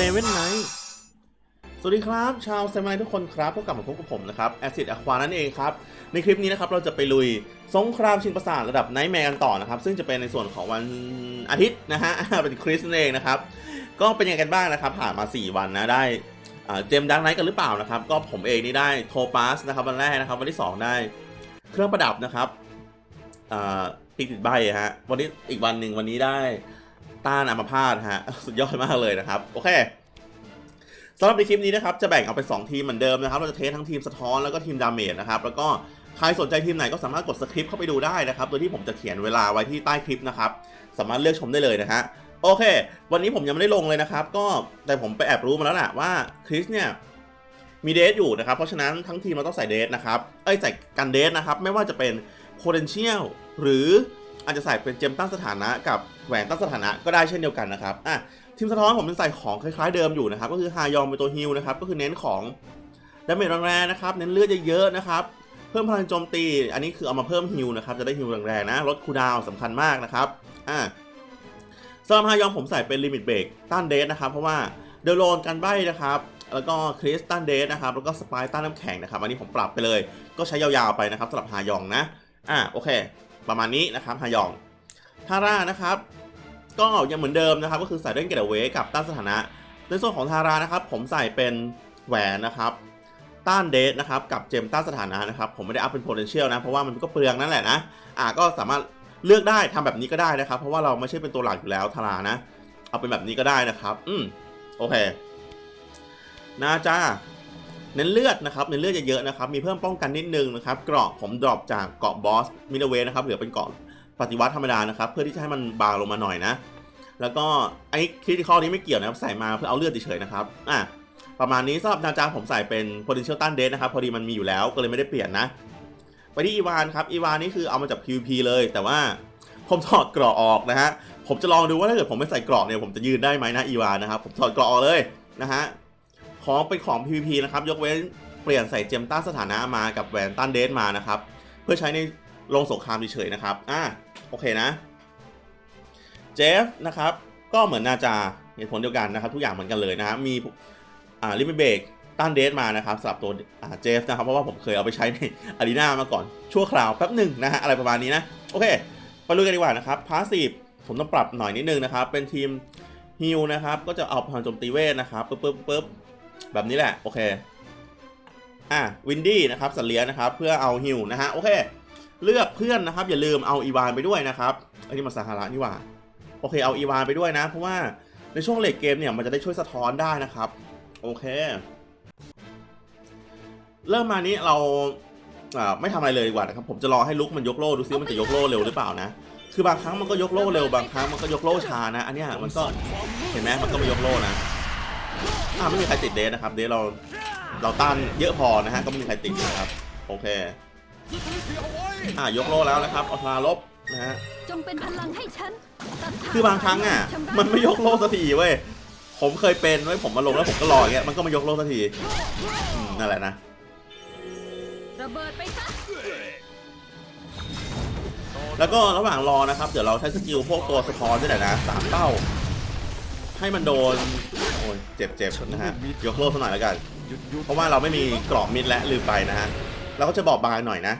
เว่นไนท์สวัสดีครับ ชาวเซมไนทุกคนครับก็กลับมาพบกับผมนะครับแอซิดอะควานั่นเองครับ ในคลิปนี้นะครับเราจะไปลุยสงครามชิงประสาทระดับไนท์แมร์กันต่อนะครับ ซึ่งจะเป็นในส่วนของวันอาทิตย์นะฮะ เป็นคริสนั่นเองนะครับ ก็เป็นยังไงกันบ้างนะครับผ่านมา 4 วันนะได้เจมดังไนท์กันหรือเปล่านะครับ ก็ผมเองนี่ได้โทปัสนะครับวันแรกนะครับ วันที่ 2 ได้เครื่องประดับนะครับอ่าติดติดใบฮะวันนี้อีกวันหนึ่งวันนี้ได้ ต้านอัมพาตฮะสุดยอดมากเลยนะครับ โอเคสำหรับในคลิปนี้นะครับจะแบ่งเอาเป็น 2 ทีมเหมือนเดิมนะครับเราจะเทสทั้งทีมสะท้อนแล้วก็ทีมดาเมจนะครับแล้วก็ใครสนใจทีมไหนก็สามารถกดสคริปต์เข้าไปดูได้นะครับโดยที่ผมจะเขียนเวลาไว้ที่ใต้คลิปนะครับสามารถเลือกชมได้เลยนะฮะโอเค วันนี้ผมยังไม่ได้ลงเลยนะครับ ก็แต่ผมไปแอบรู้มาแล้วแหละว่าคริสเนี่ยมีเดทอยู่นะครับ เพราะฉะนั้นทั้งทีมเราต้องใส่เดทนะครับ เอ้ยใส่กันเดทนะครับ ไม่ว่าจะเป็น potential หรือ อาจจะใส่เป็นเจมตั้งสถานะกับแหวนตั้งสถานะก็ได้เช่นเดียวกันนะครับอะทีมสะท้อนผมยังใส่ของคล้ายๆเดิมอยู่นะครับก็คือฮายองเป็นตัวฮิลนะครับก็คือเน้นของดาเมจแรงๆนะครับเน้นเลือดเยอะๆนะครับเพิ่มพลังโจมตี อันนี้คือเอามาเพิ่มฮิลนะครับจะได้ฮิลแรงๆนะลดคูดาวสำคัญมากนะครับอ่าสำหรับฮายองผมใส่เป็นลิมิตเบรกต้านเดสนะครับเพราะว่าเดลโลนกันใบนะครับแล้วก็คริสตันเดสนะครับแล้วก็สปายต้านน้ำแข็งนะครับอันนี้ผมปรับไปเลย ก็ใช้ยาวๆไปนะครับสำหรับฮายองนะอ่าโอเค ประมาณนี้นะครับฮายองทาร่านะครับ ก็ยังเหมือนเดิมนะครับ ก็คือใส่เล่นเกตเวกับต้านสถานะ ในส่วนของทารานะครับ ผมใส่เป็นแหวนนะครับ ต้านเดทนะครับกับเจมต้านสถานะนะครับ ผมไม่ได้อัพเป็น potential นะ เพราะว่ามันก็เปลืองนั่นแหละนะอ่าก็สามารถเลือกได้ทำแบบนี้ก็ได้นะครับ เพราะว่าเราไม่ใช่เป็นตัวหลักอยู่แล้วทารานะ เอาเป็นแบบนี้ก็ได้นะครับ อืมโอเคนาจ้า เน้นเลือดนะครับเน้นเลือดจะเยอะนะครับมีเพิ่มป้องกันนิดนึงนะครับเกราะผมดรอปจากเกราะบอสมิดเวนะครับเหลือเป็นเกราะปฏิวัติธรรมดานะครับเพื่อที่จะให้มันบางลงมาหน่อยนะ แล้วก็ไอ้คริติคอลนี้ไม่เกี่ยวนะครับใส่มาเพื่อเอาเลือดเฉยๆนะครับอะประมาณนี้สำหรับนาจาผมใส่เป็น potential ต้านเดนะครับพอดีมันมีอยู่แล้วก็เลยไม่ได้เปลี่ยนนะไปที่อีวานครับอีวานนี่คือเอามาจาก PVP เลยแต่ว่าผมถอดเกราะออกนะฮะผมจะลองดูว่าถ้าเกิดผมไม่ใส่เกราะเนี่ยผมจะยืนได้ไหมนะอีวานนะครับผมถอดกราะออกเลยนะฮะ ของเป็นของ PVP นะครับ ยกเว้นเปลี่ยนใส่เจมต้านสถานะมากับแหวนต้านเดสมานะครับ เพื่อใช้ในลงสงครามเฉยๆนะครับ อะโอเคนะ เจฟนะครับ ก็เหมือนนาจาเหตุผลเดียวกันนะครับ ทุกอย่างเหมือนกันเลยนะครับ มีอ่าลิมิเบกต้านเดสมานะครับสำหรับตัวอ่าเจฟนะครับ เพราะว่าผมเคยเอาไปใช้ในอารีนามาก่อน ชั่วคราวแป๊บหนึ่งนะฮะอะไรประมาณนี้นะ โอเค ไปลุยกันดีกว่านะครับพาสซีฟผมต้องปรับหน่อยนิดนึงนะครับ เป็นทีมฮิลนะครับ ก็จะเอาพลังโจมตีเวทนะครับปึ๊บปึ๊บปึ๊บ แบบนี้แหละ โอเค อะวินดี้นะครับสัตว์เลี้ยงนะครับ เพื่อเอาฮิลนะฮะ โอเค เลือกเพื่อนนะครับ อย่าลืมเอาอีวานไปด้วยนะครับอันนี้มาซาฮาระนี่หว่า โอเค เอาอีวานไปด้วยนะ เพราะว่าในช่วงเลทเกมเนี่ยมันจะได้ช่วยสะท้อนได้นะครับ โอเค เริ่มมานี้เราอ่าไม่ทำอะไรเลยดีกว่านะครับ ผมจะรอให้ลุกมันยกโล่ดูซิว่ามันจะยกโล่เร็วหรือเปล่านะ คือบางครั้งมันก็ยกโล่เร็วบางครั้งมันก็ยกโล่ช้านะ อันนี้มันก็เห็นไหมมันก็ไม่ยกโล่นะ อ่าไม่มีใครติดเดสนะครับ เดสเราเราต้านเยอะพอนะฮะก็ไม่มีใครติดนะครับ โอเค อ่ายกโล่แล้วนะครับเอาทาลบนะฮะจงเป็นพลังให้ฉันตัดทคือบางครั้งอะชำระมันไม่ยกโล่สักทีเว้ยผมเคยเป็นเว้ยผมมาลงแล้วผมก็รออย่างเงี้ยมันก็ไม่ยกโล่สักทีอืมนั่นแหละนะระเบิดไปซะแล้วก็ระหว่างรอนะครับ เดี๋ยวเราใช้สกิลพวกตัวสะท้อนด้วยแหละนะสามเป้า ให้มันโดน โอ้ยเจ็บเจ็บนะฮะ ยกโล่สักหน่อยแล้วกัน เพราะว่าเราไม่มีกรอบมิดและลืมไปนะฮะ เราก็จะบอกบางหน่อยนะ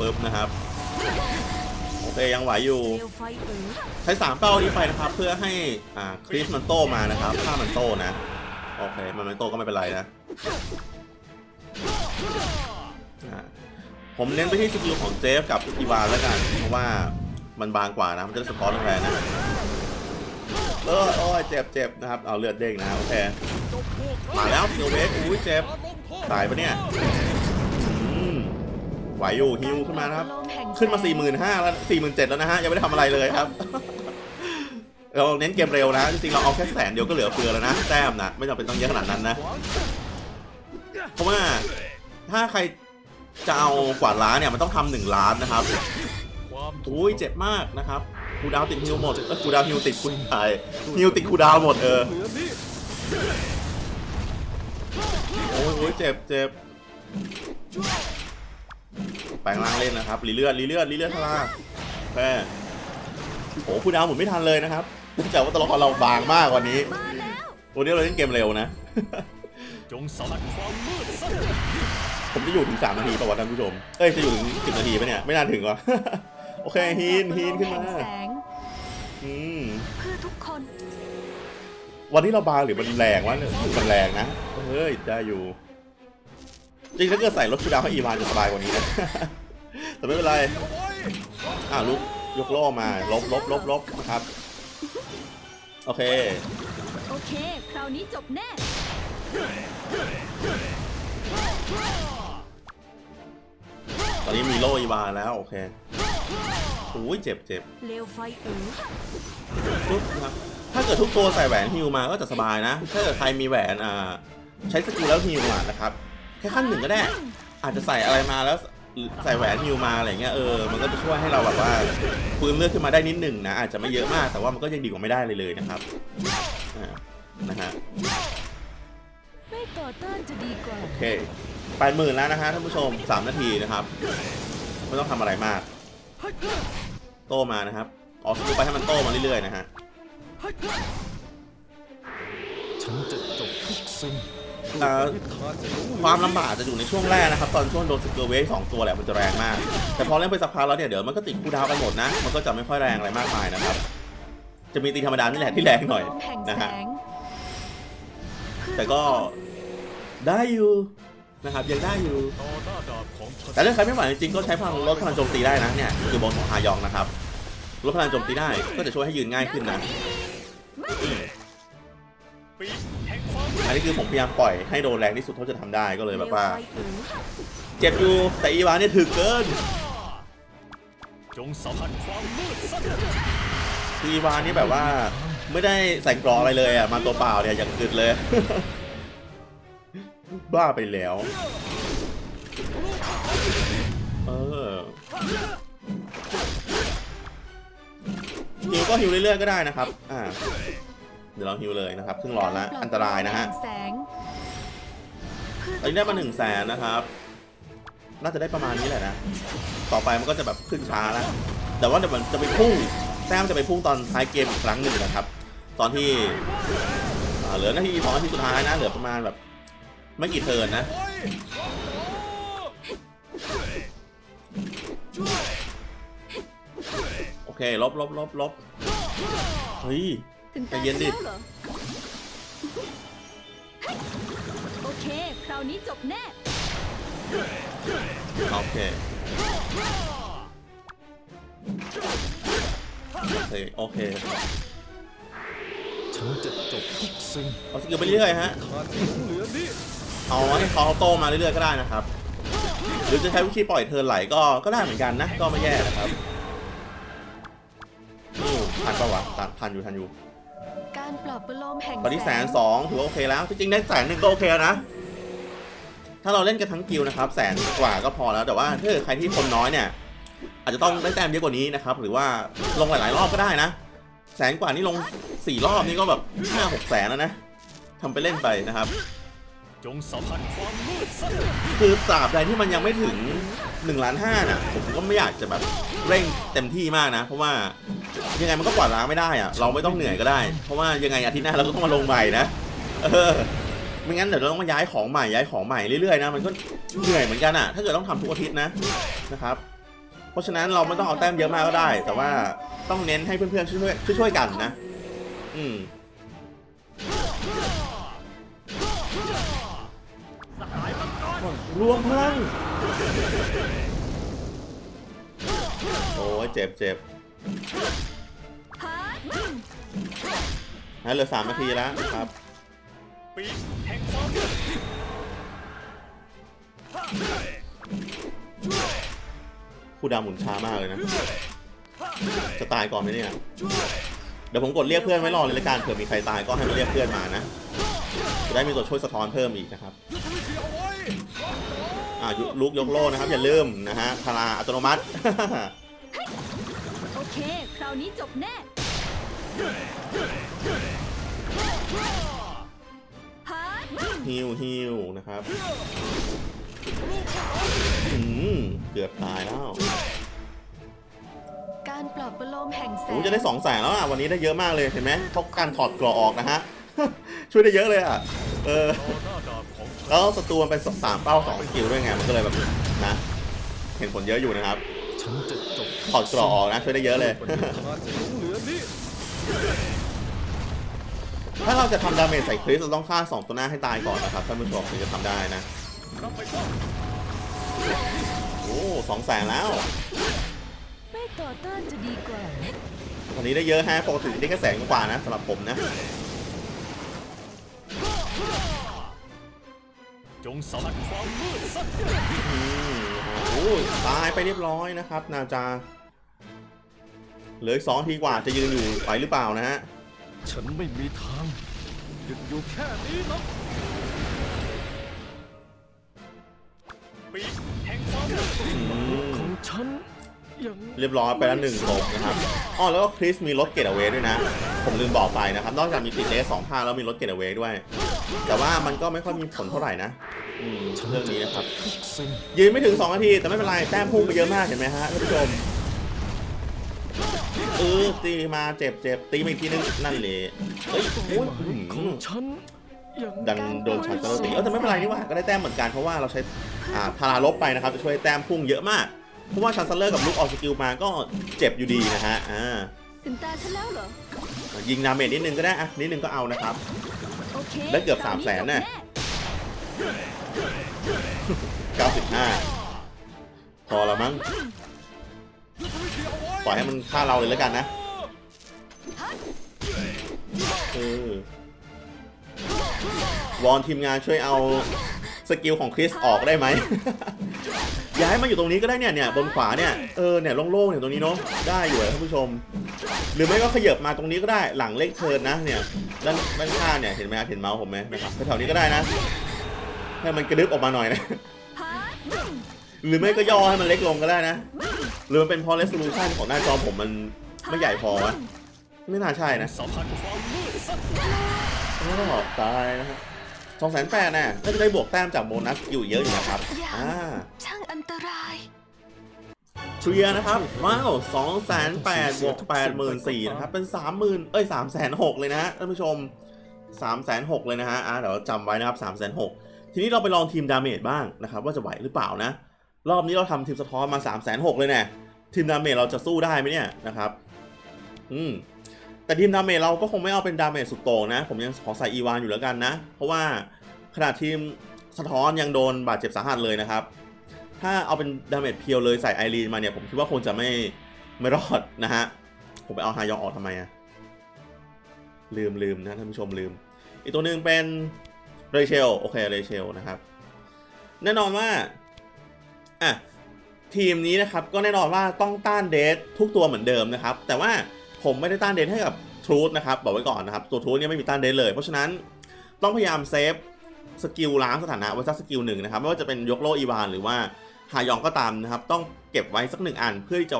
ปึ๊บนะครับโอเคยังไหวอยู่เปลวไฟเอ๋ยใช้สามเป้านี้ไปนะครับ เพื่อให้อ่าคริสมันโตมานะครับถ้ามันโตนะ โอเค มันไม่โตก็ไม่เป็นไรนะอ่าผมเน้นไปที่สกิลของเจฟกับอีวานแล้วกัน เพราะว่า มันบางกว่านะ มันจะได้สปอร์ตแรงๆนะเออโอ้ยเจ็บเจ็บนะครับ เอาเลือดเด้งนะโอเคมาแล้วเซลเวสอุ้ยเจ็บ ตายปะเนี่ยไหวอยู่ฮิวขึ้นมานะครับ ขึ้นมา 4 5 0 0 0แล้ว47,000แล้วนะฮะ ยังไม่ได้ทำอะไรเลยครับ เราเน้นเกมเร็วนะ จริงๆ เราเอาแค่แสนเดียวก็เหลือเฟือแล้วนะ แต้มนะ ไม่จำเป็นต้องเยอะขนาดนั้นนะ เพราะว่าถ้าใครจะเอากวาดล้านเนี่ย มันต้องทำหนึ่งล้านนะครับ อุ้ยเจ็บมากนะครับคูดาวติดฮิวหมดเออคูดาวฮิวติดคุณชายฮิวติดคูดาวหมดเออโอ้ยเจ็บเจ็บแปลงร่างเล่นนะครับรีเลือดรีเลือดรีเลือดทาราโอเคโอ้คุณดาวหมุนไม่ทันเลยนะครับเนื่องจากว่าตัวละครเราบางมากกว่านี้วันนี้เราเล่นเกมเร็วนะจงสัมผัสความมืดผมจะอยู่ถึง3นาทีป่าวะท่านผู้ชม เอ้ย จะอยู่ถึง 10 นาทีปะเนี่ย ไม่น่าถึงวะ โอเคฮีนฮีนขึ้นมาแสงอืมเพื่อทุกคน วันนี้เราบางหรือมันแรงวะเนี่ยมันแรงนะเฮ้ยได้อยู่จริงถ้าเกิดใส่รถคูลดาวน์ให้อีวานจะสบายกว่านี้นะแต่ไม่เป็นไรอ่าลุกยกโล่มาลบลบลบลบนะครับ โอเค โอเค คราวนี้จบแน่ ตอนนี้มีโล่อีวานแล้ว โอเค โอ้ยเจ็บเจ็บเลวไฟเอ๋อปุ๊บนะครับถ้าเกิดทุกตัวใส่แหวนฮิวมาก็จะสบายนะ ถ้าเกิดใครมีแหวนอ่าใช้สกิลแล้วฮิวอะนะครับ แค่ขั้นหนึ่งก็ได้ อาจจะใส่อะไรมาแล้วใส่แหวนฮิวมาอะไรเงี้ยเออ มันก็จะช่วยให้เราแบบว่าฟื้นเลือดขึ้นมาได้นิดหนึ่งนะ อาจจะไม่เยอะมาก แต่ว่ามันก็ยังดีกว่าไม่ได้เลยเลยนะครับอ่านะฮะไม่ต่อต้านจะดีกว่า โอเคแปดหมื่นแล้วนะฮะท่านผู้ชมสามนาทีนะครับ ไม่ต้องทำอะไรมาก โตมานะครับออกสกิลไปให้มันโตมาเรื่อยๆนะฮะฉันจะจบทุกสิ่งอ่านิทานจะรู้ความลำบากจะอยู่ในช่วงแรกนะครับ ตอนช่วงโดนสกิลเวฟสองตัวแหละมันจะแรงมาก แต่พอเล่นไปสักพักแล้วเนี่ยเดี๋ยวมันก็ติดคูลดาวน์กันหมดนะ มันก็จะไม่ค่อยแรงอะไรมากมายนะครับ จะมีตีธรรมดานี่แหละที่แรงหน่อยล้อมแห่งนะแสฮะงแต่ก็ได้อยู่ นะครับยังได้อยู่ต่อหน้าดาบของฉันแต่ถ้าใครไม่ไหวจริงๆก็ใช้พลังลดพลังโจมตีได้นะเนี่ยคือบนของฮายองนะครับลดพลังโจมตีได้ก็จะช่วยให้ยืนง่ายขึ้นนะปีกแห่งความมืดอันนี้คือผมพยายามปล่อยให้โดนแรงที่สุดเท่าจะทำได้ก็เลยแบบว่าเลวไฟเอ๋อเจ็บอยู่แต่อีวานเนี่ยถึกเกินจงสัมผัสความมืดซะคืออีวานนี่แบบว่า ไม่ได้ใส่กรออะไรเลยอะมาตัวเปล่าเนี่ยอย่างกึดเลย บ้าไปแล้ว เออฮิวก็ฮิวเรื่อยๆก็ได้นะครับ อ่า เดี๋ยวเราฮิวเลยนะครับครึ่งหลอดแล้วอันตรายนะฮะตอนนี้ได้มาหนึ่งแสนนะครับ น่าจะได้ประมาณนี้แหละนะ ต่อไปมันก็จะแบบขึ้นช้าแล้ว แต่ว่าเดี๋ยวมันจะไปพุ่ง แต้มจะไปพุ่งตอนท้ายเกมอีกครั้งหนึ่งนะครับ ตอนที่เหลือนาทีสองนาทีสุดท้ายนะ เหลือประมาณแบบ ไม่กี่เทิร์นนะ โอเค ลบลบลบลบเฮ้ยถึงใจเย็นดิตาฉัแล้วหรอโอเค คราวนี้จบแน่ โอเค โอเค โอเคฉันจะจบทุกสิ่งเอาสกิลไปเรื่อยๆฮะทานที่หลงเหลือนี่ เอาให้เขาโตมาเรื่อยๆก็ได้นะครับ หรือจะใช้วิธีปล่อยเทิร์นไหลก็ก็ได้เหมือนกันนะ ก็ไม่แย่นะครับนี่ทันปะวะทันทันอยู่ทันอยู่การปรับประโลมแห่งตอนนี้แสนงสองถือว่าโอเคแล้ว จริงๆได้แสนหนึ่งก็โอเคแล้วนะ ถ้าเราเล่นกันทั้งกิลด์นะครับแสนกว่าก็พอแล้ว แต่ว่าถ้าเกิดใครที่คนน้อยเนี่ย อาจจะต้องได้แต้มเยอะกว่านี้นะครับ หรือว่าลงหลายๆรอบก็ได้นะ แสนกว่านี่ลงสี่รอบนี่ก็แบบห้าหกแสนแล้วนะทำไปเล่นไปนะครับ จงสัมผัสความมืดซะคือตราบใดที่มันยังไม่ถึง1ล้านห้าน่ะ ผมก็ไม่อยากจะแบบเร่งเต็มที่มากนะ เพราะว่ายังไงมันก็กวาดล้างไม่ได้อะเราไม่ต้องเหนื่อยก็ได้ เพราะว่ายังไงอาทิตย์หน้าเราก็ต้องมาลงใหม่นะเออไม่งั้นเดี๋ยวเราต้องมาย้ายของใหม่ย้ายของใหม่เรื่อยๆนะมันก็เหนื่อยเหมือนกันอะถ้าเกิดต้องทำทุกอาทิตย์นะนะครับ เพราะฉะนั้นเราไม่ต้องเอาแต้มเยอะมากก็ได้ แต่ว่าต้องเน้นให้เพื่อนๆช่วยๆช่วยๆกันนะ อืม รวมพลัง โอ้ยเจ็บเจ็บฮาร์ดนะเหลือสามนาทีแล้วครับปีแห่งความคู่ดาวหมุนช้ามากเลยนะ จะตายก่อนไหมเนี่ย เดี๋ยวผมกดเรียกเพื่อนไว้รอเลยละกันเผื่อมีใครตายก็ให้มาเรียกเพื่อนมานะ จะได้มีตัวช่วยสะท้อนเพิ่มอีกนะครับ อ่ายุลุกยกโล่นะครับ อย่าลืมนะฮะพาราอัตโนมัติ โอเค คราวนี้จบแน่ฮาร์ดฮิวฮิวนะครับอืมเกือบตายแล้วการการปลอบประโลมแห่งแสโอ้งจะได้สองแสนแล้วอะวันนี้ได้เยอะมากเลยเห็นไหมเพราะการถอดกรอออกนะฮะ ช่วยได้เยอะเลยอะ เออต่อหน้าดาบของฉัน แล้วศัตรูมันเป็นสามเป้าสองสกิลด้วยไงมันก็เลยแบบนะ เห็นผลเยอะอยู่นะครับฉันจะจบถอดกรอออกนะช่วยได้เยอะเลยวันนี้ทาจะหลงเหลือนี่ถ้าเราจะทำดาเมจใส่คริสเราต้องฆ่า2ตัวหน้าให้ตายก่อนนะครับท่านผู้ชมถึงจะทำได้นะรับไปก่อนโอ้สองแสนแล้วไม่ต่อต้านจะดีกว่าวันนี้ได้เยอะฮะปกติได้แค่แสนกว่านะสำหรับผมนะ จงสัมผัสความมืดซะอืมโอ้ยตายไปเรียบร้อยนะครับ นาจา เหลืออีกสองนาทีกว่าจะยืนอยู่ไหวหรือเปล่านะฮะ ฉันไม่มีทางหยุดอยู่แค่นี้หรอกปีกแห่งความมืดอืมของฉันยังเรียบร้อยไปแล้วหนึ่งศพนะครับอ๋อแล้วก็คริสมีรถเกตเอาเวด้วยนะ ผมลืมบอกไปนะครับ นอกจากมีติดเลสสองภาคแล้วมีรถเกตเอาเวด้วย แต่ว่ามันก็ไม่ค่อยมีผลเท่าไหร่นะ อืมเรื่องนี้นะครับทุกสิ่งยืนไม่ถึง 2 นาที แต่ไม่เป็นไร แต้มพุ่งไปเยอะมากเห็นไหมฮะท่านผู้ชมเออตีมาเจ็บเจ็บตีมาอีกทีนึงนั่นเลยเอ้ยโอ้ยอื้อขหืองอฉันยังดันโดนชาร์เจอร์ตีเออแต่ไม่เป็นไรนี่หว่าก็ได้แต้มเหมือนกันเพราะว่าเราใช้อ่าพาราลบไปนะครับจะช่วยให้แต้มพุ่งเยอะมากเพราะว่าชาร์เซอร์กับลูกออกสกิลมาก็เจ็บอยู่ดีนะฮะอ่าถึงตาฉันแล้วเหรอยิงดาเมจนิดนึงก็ได้อะนิดนึงก็เอานะครับโอเคได้เกือบ300,000ตอน่ะจบ 95 พอละมั้ง ปล่อยให้มันฆ่าเราเลยแล้วกันนะ วอนทีมงานช่วยเอาสกิลของคริสออกได้ไหม ย้ายมาอยู่ตรงนี้ก็ได้เนี่ยเนี่ยบนขวาเนี่ย เออเนี่ยโล่งๆเนี่ยตรงนี้เนาะ ได้อยู่อะท่านผู้ชม หรือไม่ก็ขยับมาตรงนี้ก็ได้หลังเลขเทินนะเนี่ย ด้านด้านข้างเนี่ยเห็นไหมครับเห็นเมาส์ผมไหมนะครับแถวๆนี้ก็ได้นะ ให้มันกระดึบออกมาหน่อยนะฮัทหรือไม่ก็ย่อให้มันเล็กลงก็ได้นะ หรือมันเป็นเพราะ resolution ของหน้าจอผมมันไม่ใหญ่พอวะไม่น่าใช่นะสัมผัสความมืดซะโอ้ตายนะฮะสองแสนแปดน่ะก็จะได้บวกแต้มจากโบนัสอยู่เยอะอยู่นะครับ อ่า ช่างอันตรายเคลียร์นะครับ ว้าวสองแสนแปดบวกแปดหมื่นสี่นะครับ เป็นสามหมื่นเอ้ยสามแสนหกเลยนะฮะท่านผู้ชมสามแสนหกเลยนะฮะ อ่าเดี๋ยวจำไว้นะครับสามแสนหก ทีนี้เราไปลองทีมดาเมจบ้างนะครับว่าจะไหวหรือเปล่านะ รอบนี้เราทำทีมสะท้อนมา3ามแสนหกเลยเนี่ยทีมดาเมจเราจะสู้ได้ไหมเนี่ยนะครับ อืม แต่ทีมดาเมจเราก็คงไม่เอาเป็นดาเมจสุดโต่งนะ ผมยังขอใส่อีวานอยู่แล้วกันนะ เพราะว่าขนาดทีมสะท้อนยังโดนบาดเจ็บสาหัสเลยนะครับ ถ้าเอาเป็นดาเมจเพียวเลยใส่ไอรีนมาเนี่ยผมคิดว่าคงจะไม่ไม่รอดนะฮะ ผมไปเอาฮายองออกทำไมอะลืมลืมนะท่านผู้ชมลืม อีกตัวหนึ่งเป็น เรเชล โอเค เรเชลนะครับ แน่นอนว่า อะ ทีมนี้นะครับ ก็แน่นอนว่าต้องต้านเดททุกตัวเหมือนเดิมนะครับ แต่ว่าผมไม่ได้ต้านเดทให้กับทรูธนะครับ บอกไว้ก่อนนะครับ ตัวทรูธเนี่ยไม่มีต้านเดทเลย เพราะฉะนั้นต้องพยายามเซฟสกิลล้างสถานะไว้สักสกิลหนึ่งนะครับ ไม่ว่าจะเป็นยกโลอีวานหรือว่าฮายองก็ตามนะครับ ต้องเก็บไว้สักหนึ่งอันเพื่อที่จะ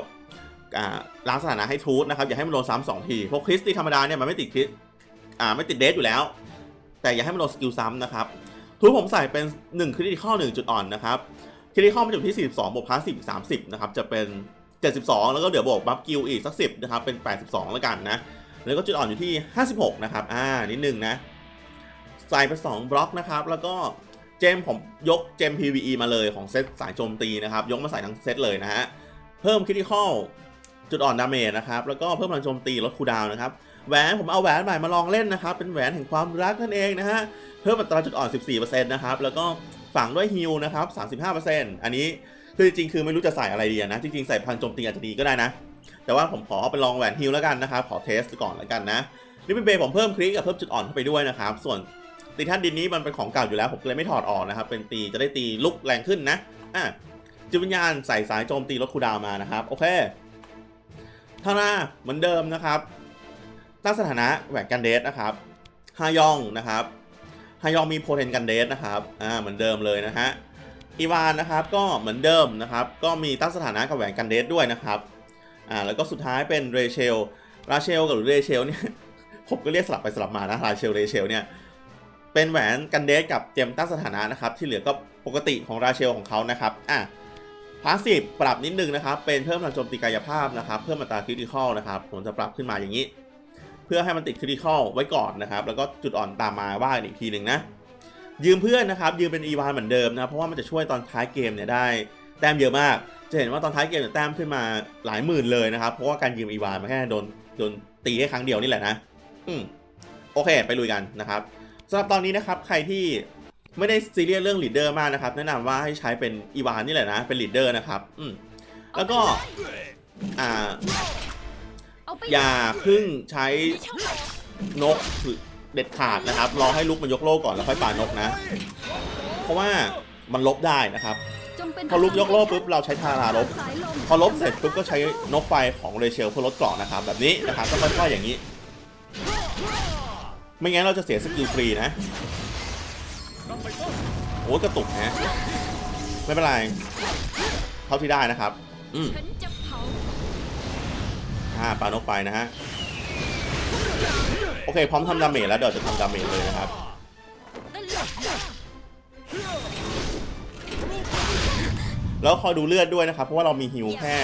ล้างสถานะให้ทรูธนะครับ อย่าให้มันโดนซ้ำสองทีเพราะคริสตีธรรมดาเนี่ยมันไม่ติดคริสอ่าไม่ติดเดทอยู่แล้ว แต่อย่าให้มันโดนสกิลซ้ำนะครับทูผมใส่เป็น1คริติคอล1จุดอ่อนนะครับคิริคอมมันอยู่ที่ 42บวกพาสซีฟ30นะครับจะเป็น 72 แล้วก็เดี๋ยวบวกบัฟกิลอีกสัก10นะครับเป็น 82 แล้วกันนะแล้วก็จุดอ่อนอยู่ที่ 56 นะครับอ่านิดนึงนะใส่ไป2บล็อกนะครับแล้วก็เจมผมยกเจม PVE มาเลยของเซตสายโจมตีนะครับยกมาใส่ทั้งเซตเลยนะฮะเพิ่มคิริคอลจุดอ่อนดาเมจนะครับแล้วก็เพิ่มพลังโจมตีลดคูดาวน์นะครับ แหวนผมเอาแหวนใหม่มาลองเล่นนะครับ เป็นแหวนแห่งความรักนั่นเองนะฮะ เพิ่มอัตราจุดอ่อน 14%นะครับ แล้วก็ฝังด้วยฮิลนะครับ 35%อันนี้คือจริงๆคือไม่รู้จะใส่อะไรดีนะ จริงๆใส่พันโจมตีอาจจะดีก็ได้นะ แต่ว่าผมขอไปลองแหวนฮิลแล้วกันนะครับ ขอเทสก่อนแล้วกันนะนี่เป็นเบย์ผมเพิ่มคลิกกับเพิ่มจุดอ่อนเข้าไปด้วยนะครับ ส่วนตีท่านดินนี้มันเป็นของเก่าอยู่แล้วผมเลยไม่ถอดออกนะครับ เป็นตีจะได้ตีลุกแรงขึ้นนะอะจิตวิญญาณใส่สายโจมตีลดคูดาวมานะครับ โอเคท่าหน้าเหมือนเดิมนะครับ ตั้งสถานะแหวนกันเดสนะครับฮายองนะครับฮายองมีโพเทนกันเดสนะครับอ่าเหมือนเดิมเลยนะฮะอีวานนะครับก็เหมือนเดิมนะครับก็มีตั้งสถานะกับแหวนกันเดสด้วยนะครับอ่าแล้วก็สุดท้ายเป็นเรเชลราเชลกับเรเชลเนี่ยผมก็เรียกสลับไปสลับมานะราเชลเรเชลเนี่ยเป็นแหวนกันเดสกับเจมตั้งสถานะนะครับที่เหลือก็ปกติของราเชลของเขานะครับอะพพาสซีฟปรับนิดนึงนะครับเป็นเพิ่มพลังโจมตีกายภาพนะครับเพิ่มอัตราคริติคอลนะครับผมจะปรับขึ้นมาอย่างนี้ เพื่อให้มันติดคริติคอลไว้ก่อนนะครับ แล้วก็จุดอ่อนตามมาว่ากันอีกทีหนึ่งนะ ยืมเพื่อนนะครับ ยืมเป็นอีวานเหมือนเดิมนะ เพราะว่ามันจะช่วยตอนท้ายเกมเนี่ยได้แต้มเยอะมาก จะเห็นว่าตอนท้ายเกมเนี่ยแต้มขึ้นมาหลายหมื่นเลยนะครับ เพราะว่าการยืมอีวานมาแค่โดนโดนตีแค่ครั้งเดียวนี่แหละนะ อืมโอเค ไปลุยกันนะครับสำหรับตอนนี้นะครับใครที่ไม่ได้ซีเรียสเรื่องลีดเดอร์มากนะครับ แนะนำว่าให้ใช้เป็นอีวานนี่แหละนะ เป็นลีดเดอร์นะครับ อืมแล้วก็ อ่า อาไปอย่าเพึ่งใช้นกคือเด็ดขาดนะครับ รอให้ลุกมันยกโล่ก่อนแล้วค่อยปานกนะ เพราะว่ามันลบได้นะครับจงเป็นพอลุกยกโล่ปุ๊บเราใช้ทาราลบสายลมพอลบเสร็จปุ๊บก็ใช้นกไฟของเรเชลเพื่อลดเกราะนะครับ แบบนี้นะครับก็ค่อยๆอย่างนี้ ไม่งั้นเราจะเสียสกิลฟรีนะรับไปต้นโอ้ยกระตุกนะไม่เป็นไรเท่าที่ได้นะครับ อืมฉันจะเผาอ่าปานกไปนะฮะ โอเค พร้อมทำดาเมจแล้วเดี๋ยวจะทำดาเมจเลยนะครับ แล้วคอยดูเลือดด้วยนะครับ เพราะว่าเรามีฮิวแค่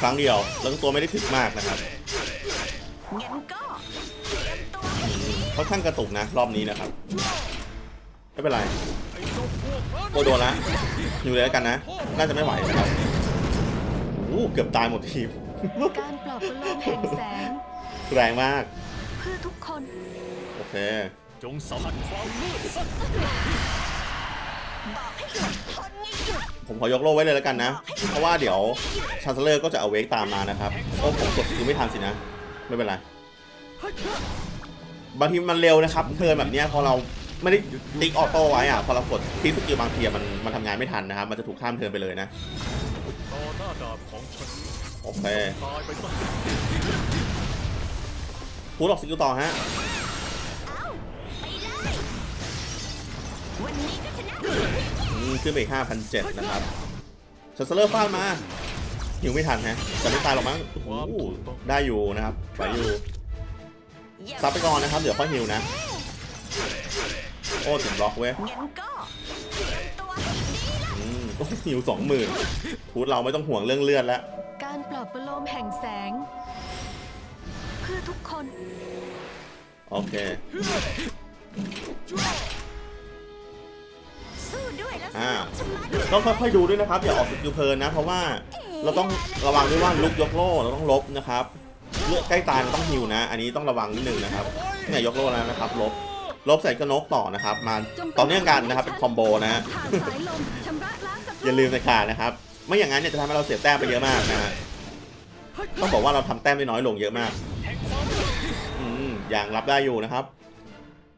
ครั้งเดียว แล้วตัวไม่ได้ถึกมากนะครับค่อนข้างกระตุกนะ รอบนี้นะครับ ไม่เป็นไรไอ้เจ้าพวกโอโดนละฮิวเลยแล้วกันนะ น่าจะไม่ไหวนะครับโอ้เกือบตายหมดทีม การปลอบประโลมแห่งแสง แรงมาก เพื่อทุกคน โอเค จงสัมผัสความมืดซะผมขอยกโล่ไว้เลยแล้วกันนะ เพราะว่าเดี๋ยวชาน์เซอร์ก็จะเอาเวกตามมานะครับโอ้ผมกดสกิลไม่ทันสินะ ไม่เป็นไร บางทีมันเร็วนะครับเทิร์นแบบเนี้ยพอเราไม่ได้ติ๊กออโต้ไว้อะพอเรากดติ๊กสกิลบางทีอะมันมันทำงานไม่ทันนะครับ มันจะถูกข้ามเทิร์นไปเลยนะ ต่อหน้าดาบของฉัน โอเคตายไปซะพูดออกสกิลต่อฮะวันนี้ก็ชนะอืมขึ้นไปอีก5,007นะครับชาน์เซอร์ฟาดมาหิวไม่ทันฮะแต่ไม่ตายหรอกมั้งโอ้โหได้อยู่นะครับไหวอยู่ซับไปก่อนนะครับ เดี๋ยวค่อยฮิวนะ โอ้ถึงบล็อกเว้ยงั้นก็อืมโอ้ฮิวสองหมื่นพูดเราไม่ต้องห่วงเรื่องเลือดแล้ว มแห่งแสง เพื่อทุกคน โอเค สู้ด้วยแล้วอ่าต้องค่อยๆดูด้วยนะครับ อย่าออกสกิลเพลินนะ เพราะว่าเราต้องระวังด้วยว่าลุกยกโล่เราต้องลบนะครับเลือดใกล้ตายเราต้องฮิวนะ อันนี้ต้องระวังนิดนึงนะครับเนี่ยยกโล่แล้วนะครับ ลบ ลบใส่กระนกต่อนะครับ มาต่อเนื่องกันนะครับเป็นคอมโบนะฮะ ผ่านสายลมชำระล้างศัตรู อย่าลืมนะขาดนะครับ ไม่อย่างนั้นเนี่ยจะทำให้เราเสียแต้มไปเยอะมากนะฮะ ต้องบอกว่าเราทำแต้มได้น้อยลงเยอะมากอืมอย่างรับได้อยู่นะครับ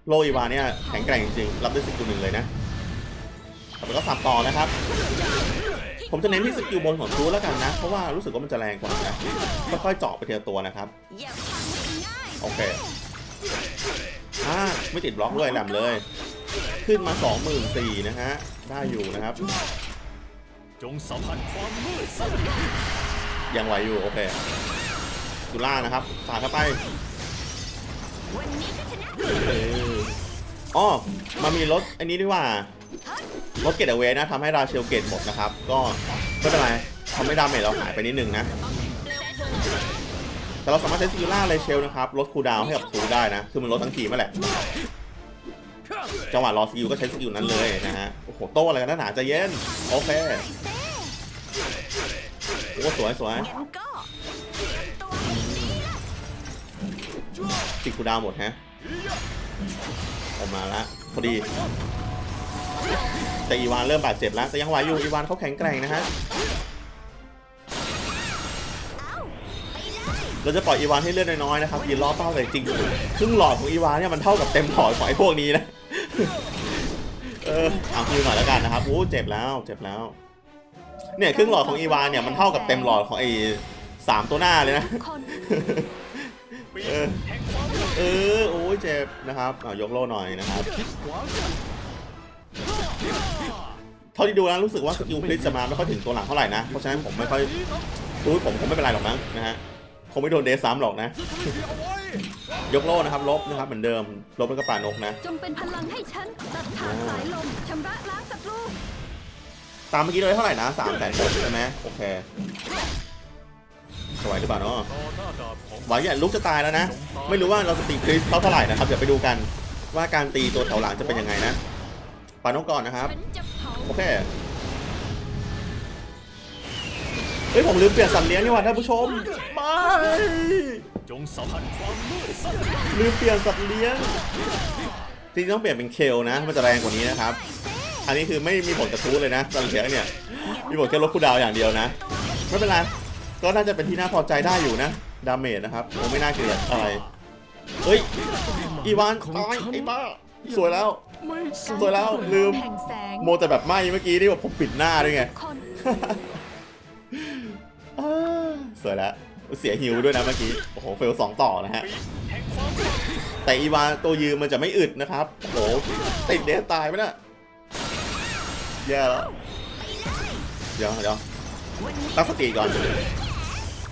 โลอีวาเนี่ยแข็งแกร่งจริงๆรับได้สกิลหนึ่งเลยนะแล้วก็สับต่อนะครับ ผมจะเน้นที่สกิลบนของทูแล้วกันนะ เพราะว่ารู้สึกว่ามันจะแรงกว่านะค่อยๆเจาะไปทีละตัวนะครับ โอเคอ่าไม่ติดบล็อกด้วยแหลมเลย ขึ้นมา 24,000นะฮะ ได้อยู่นะครับ จงสัมผัสความมืดซะ ยังไหวอยู่ โอเคกูล่านะครับสาดเข้าไปอ๋อมันมีรถอันนี้ด้วยว่ารถเกตเอาเวนะทำให้ราเชลเกตหมดนะครับ ก็ไม่เป็นไรทำให้ดาเมจเราหายไปนิดนึงนะ แต่เราสามารถใช้สกิลล่าเรเชลนะครับลดคูดาวให้กับซูได้นะ คือมันลดทั้งทีมนั่แหละจังหวะรอสกิลก็ใช้สกิลนั้นเลยนะฮะ โอ้โห โต้อะไรกันนักหนาใจเย็น โอเค โอ้สวยสวยงั้นก็ตัวให้ดีละติดคูลดาวน์หมดฮะออกมาละพอดี แต่อีวานเริ่มบาดเจ็บแล้วแต่ยังไหวอยู่อีวานเขาแข็งแกร่งนะฮะเราจะปล่อยอีวานให้เลือดน้อยๆนะครับยืนล้อเป้าแต่จริงๆครึ่งหลอดของอีวานเนี่ยมันเท่ากับเต็มหลอดของไอ้พวกนี้นะ เออเอาคืนหน่อยแล้วกันนะครับโอ้เจ็บแล้วเจ็บแล้ว เนี่ยครึ่งหลอดของอีวานเนี่ยมันเท่ากับเต็มหลอดของไอ้สามตัวหน้าเลยนะทุกคนเปลี่ยเออนแห่งความมืดเออโอ้ยเจ็บนะครับเอายกโล่หน่อยนะครับขวางเท่าที่ดูแล้วรู้สึกว่าสกิลคลิปจะมาไม่ค่อยถึงตัวหลังเท่าไหร่นะ เพราะฉะนั้นผมไม่ค่อยรู้ผมคงไม่เป็นไรหรอกมั้งนะฮะคงไม่โดนเดซซ้ำหรอกนะเอาไว้ยกโล่นะครับ ลบนะครับเหมือนเดิม ลบแล้วก็ป่านกนะ จงเป็นพลังให้ฉันตัดผ่านสายลมชำระล้างศัตรู ตามเมื่อกี้เราได้เท่าไหร่นะสามแสนใช่ไหมโอเคสวยหรือเปล่าเนาะต่อหน้าดาบของหวังอย่าลุกจะตายแล้วนะ ไม่รู้ว่าเราจะตีคริสเขาเท่าไหร่นะครับ เดี๋ยวไปดูกันว่าการตีตัวแถวหลังจะเป็นยังไงนะปานกก่อนนะครับ โอเคเฮ้ยผมลืมเปลี่ยนสัตว์เลี้ยงนี่หว่าท่านผู้ชมไม่จงสัมผัสความมืดลืมเปลี่ยนสัตว์เลี้ยงจริงต้องเปลี่ยนเป็นเคลนะ มันจะแรงกว่านี้นะครับ อันนี้คือไม่มีผลกระทบเลยนะสัตว์เลี้ยงเนี่ย มีผลแค่ลดคูดาวอย่างเดียวนะ ไม่เป็นไร ก็น่าจะเป็นที่น่าพอใจได้อยู่นะ ดาเมจนะครับผมไม่น่าเกลียดอะไร เฮ้ย อีวานตายไอ้บ้า สวยแล้ว สวยแล้วลืม โมแต่แบบไหมเมื่อกี้นี่ว่าผมปิดหน้าด้วยไงสวยแล้ว เสียฮิวด้วยนะเมื่อกี้ โอ้โห เฟลสองต่อนะฮะแห่งความมืดแต่อีวาตัวยืมมันจะไม่อึดนะครับ โอ้โหติดเดสตายไหมน่ะ แย่แล้ว เดี๋ยวเดี๋ยวตั้งสติก่อน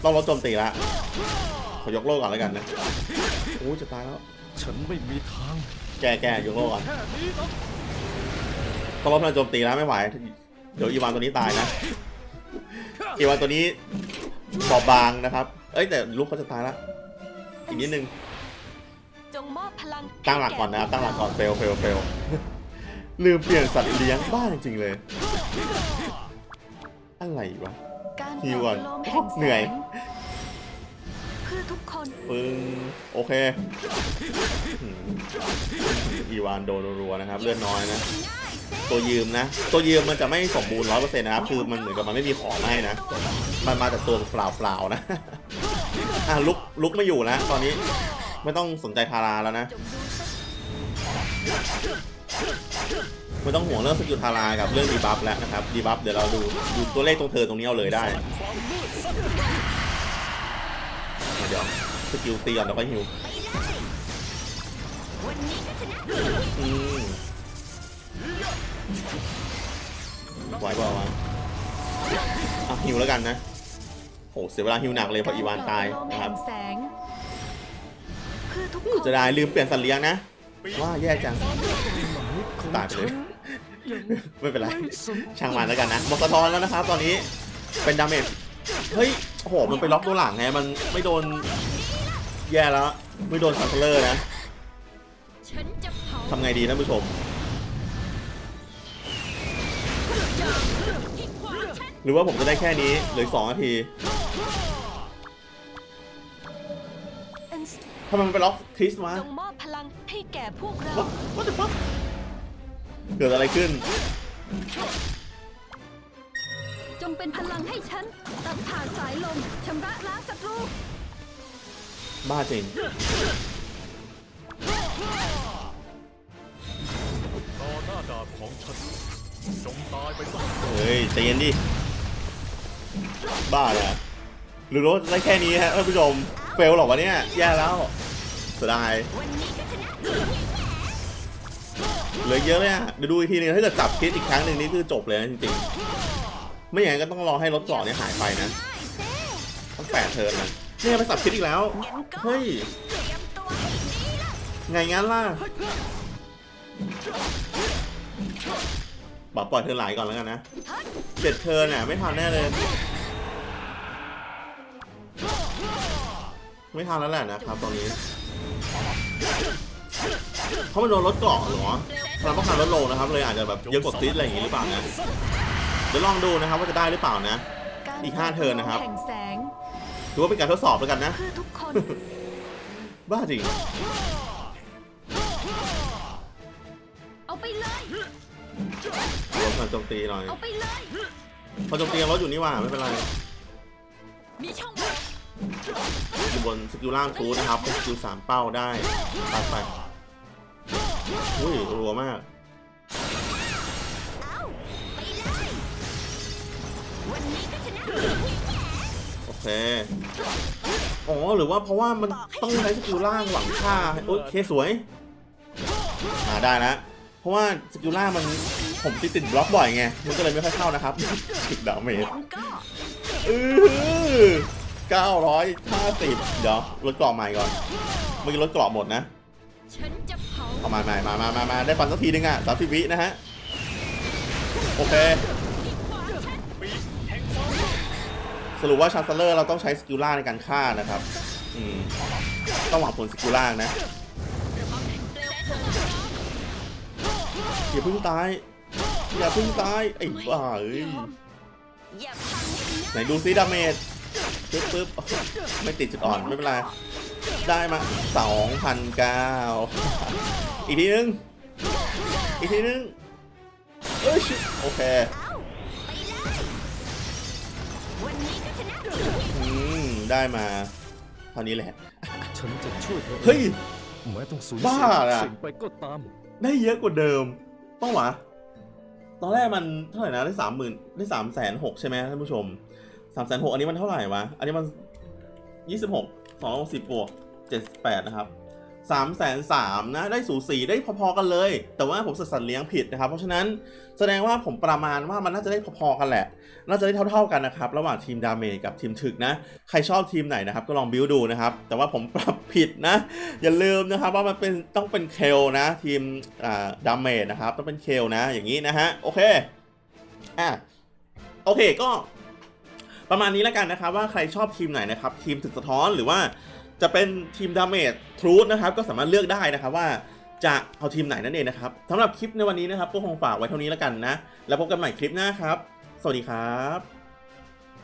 ต้องลดโจมตีละขอยกโล่ก่อนแล้วกันนะโอ้จะตายแล้ว ฉันไม่มีทาง แกแกยกโล่ก่อนแค่นี้หรอกต้องลดพลังโจมตีแล้วไม่ไหว เดี๋ยวอีวานตัวนี้ตายนะ อีวานตัวนี้บอบบางนะครับ เอ้ยแต่ลูกเขาจะตายละอีกนิดนึงจงมอบพลังตั้งหลักก่อนนะครับตั้งหลักก่อนเฟลเฟลเฟล ลืมเปลี่ยนสัตว์เลี้ยงบ้าจริงๆเลย อะไรวะการฮิวก่อนปลบโลมแห่งแสงเหนื่อยเพื่อทุกคนปึ้งโอเคอืมอีวานโดนรัวๆนะครับ เลือดน้อยนะ ตัวยืมนะ ตัวยืมมันจะไม่สมบูรณ์ร้อยเปอร์เซ็นต์นะครับ คือมันเหมือนกับมันไม่มีของมาให้นะ มันมาแต่ตัวเปล่าๆนะ อะลุกลุกไม่อยู่นะตอนนี้ไม่ต้องสนใจทาราแล้วนะจงดูสัก ไม่ต้องห่วงเรื่องสกิลทารากับเรื่องดีบัฟแล้วนะครับดีบัฟเดี๋ยวเราดูดูตัวเลขตรงเธอตรงนี้เอาเลยได้ความมืดซะเดี๋ยวสกิลตีก่อนแล้วก็ฮิววันนี้ก็ชนะอืมไหวเปล่าวะอะฮิวแล้วกันนะโหเสียเวลาฮิวหนักเลยเพราะอีวานตายนะครับแสงเพื่อทุกคนจะได้ลืมเปลี่ยนสัตว์เลี้ยงนะ ว่าแย่จัง ตายไปเลย ไม่เป็นไร ช่างมันแล้วกันนะหมดสะท้อนแล้วนะครับ ตอนนี้เป็นดาเมจ เฮ้ย โอ้โห มันไปล็อกตัวหลังไง มันไม่โดน แย่แล้ว ไม่โดนคันเทเลอร์นะฉันจะเผาทำไงดีท่านผู้ชมที่ขวางฉันหรือว่าผมจะได้แค่นี้เหลืออกสองนาทีทำไมมันไปล็อกคริสมาจงมอบพลังให้แก่พวกเรา What What the fuck เกิดอะไรขึ้น จงเป็นพลังให้ฉัน ตัดผ่านสายลมชำระล้างศัตรู บ้าจริง ต่อหน้าดาบของฉันจงตายไปซะเฮ้ยใจเย็นดิ บ้าเลยหรือว่าได้แค่นี้ฮะท่านผู้ชม เฟลหรอวะเนี่ย แย่แล้วเสียดาย วันนี้ก็ชนะ เหลือเยอะเลยอะเดี๋ยวดูอีกทีนึงถ้าเกิดจับคริสอีกครั้งหนึ่งนี่คือจบเลยนะจริงๆ ไม่อย่างนั้นก็ต้องรอให้รถเกราะเนี่ยหายไปนะต้องแปดเทิร์นนะเนี่ยไปสับคริสอีกแล้ว เฮ้ย ไงงั้นล่ะบอกปล่อยเธอไหลก่อนแล้วกันนะเจ็ดเทิร์นน่ะไม่ทันแน่เลย ไม่ทันแล้วแหละนะครับตอนนี้ เขามาโดนรถเกาะหรอพลังป้องกันลดลงนะครับ เลยอาจจะแบบเยอะกว่าคริสอะไรอย่างงี้หรือเปล่านะ เดี๋ยวลองดูนะครับว่าจะได้หรือเปล่านะ อีกห้าเทิร์นนะครับ ถือว่าเป็นการทดสอบแล้วกันนะ บ้าจริง เอาไปเลยลดการโจมตีหน่อยเอาไปเลยพอโจมตียังลดอยู่นี่ว่าไม่เป็นไร มีช่องอยู่บนสกิลล่างฟูนะครับเป็นสกิลสามเป้าได้ไป อุ้ยรัวมากโอเค อ๋อ หรือว่าเพราะว่ามันต้องใช้สกิลล่างหวังฆ่าโอ้ยเคสวยอ่าได้นะ เพราะว่าสกิลล่างมันผมติดติดบล็อกบ่อยไง มันก็เลยไม่ค่อยเข้านะครับถึกดาเมจงั้นก็อือเก้าร้อยห้าสิบเดี๋ยวลดกราะใหม่ก่อน เมื่อกี้ลดกราะหมดนะ ฉันจะเผาเอามาใหม่มามามามาได้ฟันสักทีนึงอะสามสิบวินะฮะ โอเคที่ขวางสรุปว่าชาร์เซเลอร์เราต้องใช้สกิลล่าในการฆ่านะครับ อืม ต้องหวังผลสกิลล่านะอย่าเพิ่งตาย อย่าเพิ่งตาย ไอ้บ้าเอ้ยอย่าพังให้ไหนดูซิดาเมจปึ๊บปึ๊บไม่ติดจุดอ่อน ไม่เป็นไร ได้มา2,009อีกทีนึง อีกทีนึงเอ้ยชิโอเควันนี้ก็ชนะอืมได้มาเท่านี้แหละ ฉันจะช่วยเธอเฮ้ยแม้ต้องสูญบ้าเสียน่ะสิ่งไปก็ตาม ได้เยอะกว่าเดิม ต้องหวะตอนแรกมันเท่าไหร่นะได้สามหมื่นได้สามแสนหกใช่ไหมท่านผู้ชมสามแสนหกอันนี้มันเท่าไหร่วะ อันนี้มันยี่สิบหก สองสิบบวกเจ็ดแปดนะครับสามแสนสามนะ ได้สูสีได้พอๆกันเลย แต่ว่าผมสัดสันเลี้ยงผิดนะครับ เพราะฉะนั้นแสดงว่าผมประมาณว่ามันน่าจะได้พอๆกันแหละ น่าจะได้เท่าๆกันนะครับ ระหว่างทีมดาเมจกับทีมถึกนะ ใครชอบทีมไหนนะครับ ก็ลองบิวดูนะครับ แต่ว่าผมปรับผิดนะ อย่าลืมนะครับว่ามันเป็นต้องเป็นเคลนะ ทีมอ่าดาเมจนะครับ ต้องเป็นเคลนะ อย่างนี้นะฮะ โอเค อะ โอเค ก็ ประมาณนี้แล้วกันนะครับว่าใครชอบทีมไหนนะครับทีมถึกสะท้อนหรือว่าจะเป็นทีมดาเมจทรูดนะครับก็สามารถเลือกได้นะครับว่าจะเอาทีมไหนนั่นเองนะครับสำหรับคลิปในวันนี้นะครับก็คงฝากไว้เท่านี้แล้วกันนะ แล้วพบกันใหม่คลิปหน้าครับ สวัสดีครับ